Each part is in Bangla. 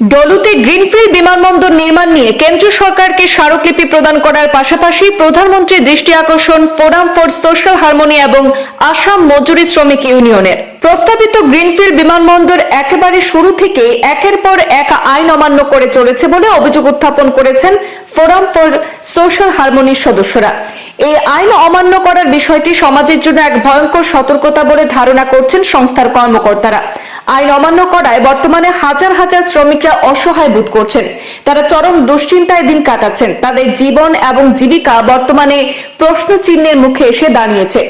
ডলুতে গ্রিনফিল্ড বিমানবন্দর নির্মাণ নিয়ে কেন্দ্র সরকারকে স্মারকলিপি প্রদান করার পাশাপাশি প্রধানমন্ত্রীর দৃষ্টি আকর্ষণ ফোরাম ফর সোশ্যাল হারমোনি এবং আসাম মজুরি শ্রমিক ইউনিয়নের। প্রস্তাবিত গ্রিনফিল্ড বিমানবন্দর একেবারে শুরু থেকে একের পর এক আইন অমান্য করে চলেছে বলে অভিযোগ উত্থাপন করেছেন ফোরাম ফর সোশ্যাল হারমোনির সদস্যরা। এই আইন অমান্য করার বিষয়টি সমাজের জন্য এক ভয়ঙ্কর সতর্কতা বলে ধারণা করছেন সংস্থার কর্মকর্তারা। আইন অমান্য করায় বর্তমানে হাজার হাজার শ্রমিকরা অসহায় বোধ করছেন। তারা চরম দুশ্চিন্তায় দিন কাটাচ্ছেন। তাদের জীবন এবং জীবিকা বর্তমানে প্রশ্ন চিহ্নের মুখে এসে দাঁড়িয়েছে।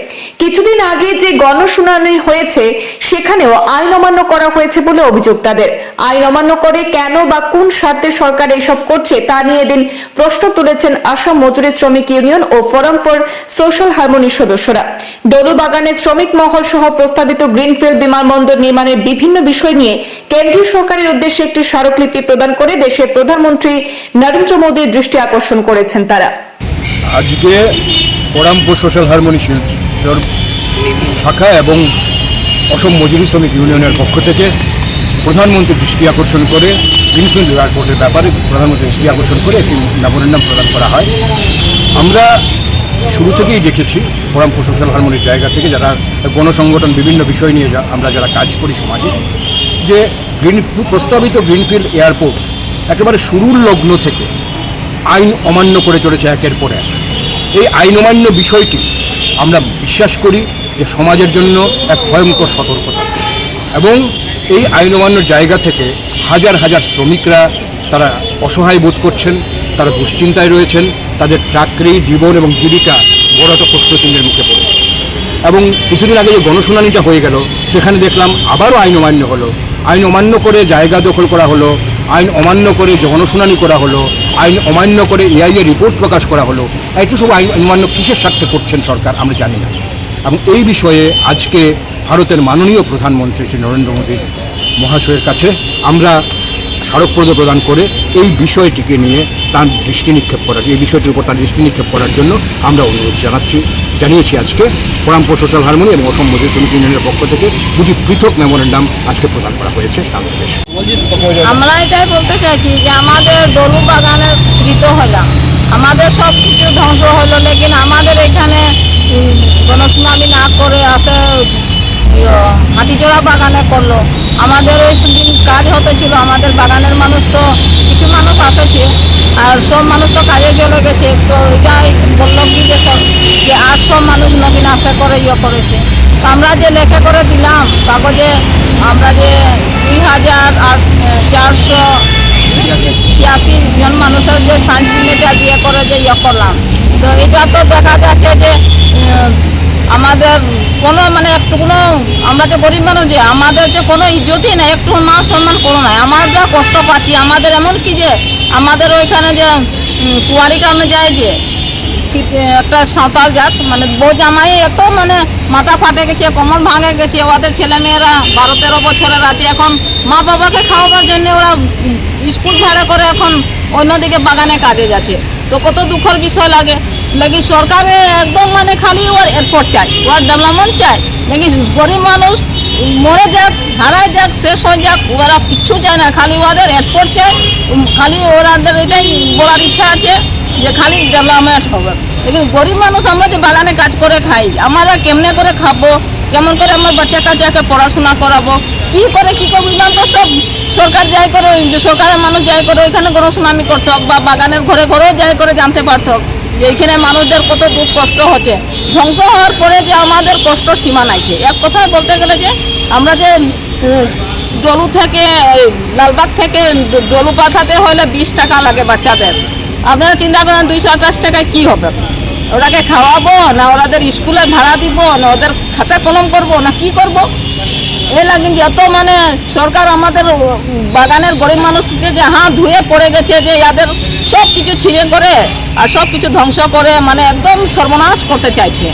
কিছুদিন আগে যে গণশুনানি হয়েছে সেখানেও আইন অমান্য করা হয়েছে বলে অভিযোগ তাদের। আইন অমান্য করে কেন বা কোন স্বার্থে সরকার এসব করছে তা নিয়ে দিন প্রশ্ন তুলেছেন আসাম মজুরি শ্রমিক ইউনিয়ন ও ফোরাম ফর সোশ্যাল হারমোনির সদস্যরা। ডলু বাগানের শ্রমিক মহল সহ প্রস্তাবিত গ্রিনফিল্ড বিমানবন্দর নির্মাণের বিভিন্ন বিষয় নিয়ে কেন্দ্রীয় সরকারের উদ্দেশ্যে একটি স্মারকলিপি প্রদান করে দেশের প্রধানমন্ত্রী নরেন্দ্র মোদীর দৃষ্টি আকর্ষণ করেছেন তারা। আজকে পরামপুর সোশ্যাল হারমোনি শাখা এবং অসম মজুরি শ্রমিক ইউনিয়নের পক্ষ থেকে প্রধানমন্ত্রীর দৃষ্টি আকর্ষণ করে গ্রিনফিল্ড এয়ারপোর্টের ব্যাপারে প্রধানমন্ত্রী দৃষ্টি আকর্ষণ করে একটি মেমোরেন্ডাম প্রদান করা হয়। আমরা শুরু থেকেই দেখেছি পরামপুর সোশ্যাল হারমোনির জায়গা থেকে যারা গণসংগঠন বিভিন্ন বিষয় নিয়ে যা আমরা যারা কাজ করি সমাজে, যে গ্রিন প্রস্তাবিত গ্রিনফিল্ড এয়ারপোর্ট একেবারে শুরুর লগ্ন থেকে আইন অমান্য করে চলেছে একের পর এক। এই আইন অমান্য বিষয়টি আমরা বিশ্বাস করি যে সমাজের জন্য এক ভয়ঙ্কর সতর্কতা। এবং এই আইন অমান্য জায়গা থেকে হাজার হাজার শ্রমিকরা তারা অসহায় বোধ করছেন, তারা দুশ্চিন্তায় রয়েছেন, তাদের চাকরি, জীবন এবং জীবিকা বড়ত প্রশ্নচিহ্নের মুখে পড়েছে। এবং কিছুদিন আগে যে গণশুনানিটা হয়ে গেল, সেখানে দেখলাম আবারও আইন অমান্য হলো। আইন অমান্য করে জায়গা দখল করা হলো আইন অমান্য করে গণশুনানি করা হলো, আইন অমান্য করে এআইএ রিপোর্ট প্রকাশ করা হলো, এই তো সব আইন অমান্য কিসের স্বার্থে করছেন সরকার আমরা জানি না। এবং এই বিষয়ে আজকে ভারতের মাননীয় প্রধানমন্ত্রী শ্রী নরেন্দ্র মোদী মহাশয়ের কাছে আমরা স্মারকপ্রদ প্রদান করে এই বিষয়টিকে নিয়ে তার দৃষ্টি নিক্ষেপ করার এই বিষয়টির উপর তার দৃষ্টি নিক্ষেপ করার জন্য আমরা অনুরোধ জানাচ্ছি। জানিয়েছি আজকে, পরামপুর সোশ্যাল হারমোনি এবং অসম মজুরি শ্রমিক ইউনিয়নের পক্ষ থেকে দুটি পৃথক মেমোরেন্ডাম আজকে প্রদান করা হয়েছে বাংলাদেশ। আমরা এটাই বলতে চাইছি যে আমাদের ডলু বাগানে কৃত হলাম। আমাদের সব কিছু ধ্বংস হলো, লেকিন আমাদের এখানে গণশুনানি না করে আসে হাতিজোড়া বাগানে করল। আমাদের ওই দিন কাজ হতে ছিল আমাদের বাগানের মানুষ তো, কিছু মানুষ আসেছে আর সব মানুষ তো কাজে চলে গেছে। তো এটাই বলল কি যে সব যে আর সব মানুষ নদীন আশা করে ইয়ে করেছে। তো আমরা যে লেখা করে দিলাম, কাগজে আমরা যে দুই হাজার আর চারশো ছিয়াশি জন মানুষের যে সাইন সিগনেচার দিয়ে করে যে ইয়ে করলাম। তো এটা তো দেখা যাচ্ছে যে আমাদের কোনো মানে একটু কোনো আমরা যে গরিব মানুষ যে, আমাদের যে কোনো ইজ্জতই নাই, একটু মান সম্মান কোনো নাই। আমরা যা কষ্ট পাচ্ছি, আমাদের এমন কি যে আমাদের ওইখানে যে কুয়ারি কামে যায় যে একটা সাঁওতাল জাত মানে বউ জামাই এত মানে মাথা ফাটে গেছে, কোমর ভাঙে গেছে, ওদের ছেলে মেয়েরা বারো তেরো বছরের আছে, এখন মা বাবাকে খাওয়াবার জন্য ওরা স্কুল ভাড়া করে এখন অন্যদিকে বাগানে কাজে যাচ্ছে। তো কত দুঃখের বিষয় লাগে। নাকি সরকারে একদম মানে খালি ওর এয়ারপোর্ট চাই, ওর ডেভেলপমেন্ট চাই। নাকি গরিব মানুষ মরে যাক হারায় যাক শেষ হয়ে যাক ওরা কিচ্ছু চায় না খালি ওদের চাই উম, খালি ওরাদের এটাই বলার ইচ্ছা আছে যে খালি ডেভেলপমেন্ট হবে। লেকিন গরিব মানুষ আমরা যে বাগানে কাজ করে খাই আমরা কেমনে করে খাব কেমন করে আমার বাচ্চা কাচ্চাকে পড়াশোনা করাবো কি করে কি করব এগুলো তো সব সরকার যাই করে সরকারের মানুষ যাই করে ওইখানে কোনো সুনামি করতে হোক বা বাগানের ঘরে ঘরেও যাই করে জানতে পারত যে এইখানে মানুষদের কত দুঃখ কষ্ট হচ্ছে। ধ্বংস হওয়ার পরে যে আমাদের কষ্ট সীমা নাইছে এক কথায় বলতে গেলে যে, আমরা যে ডলু থেকে লালবাগ থেকে ডলু পাঠাতে হলে বিশ টাকা লাগে বাচ্চাদের। আপনারা চিন্তা করেন দুইশো আঠাশ টাকায় কী হবে? ওরাকে খাওয়াবো না ওরাদের স্কুলে ভাড়া দিব, না ওদের খাতা কলম করব, না কি করব? এ লাগিন যে এত মানে সরকার আমাদের বাগানের গরিব মানুষকে যে হাত ধুয়ে পড়ে গেছে যে, ইয়াদের সব কিছু ছিঁড়ে করে আর সব কিছু ধ্বংস করে মানে একদম সর্বনাশ করতে চাইছে।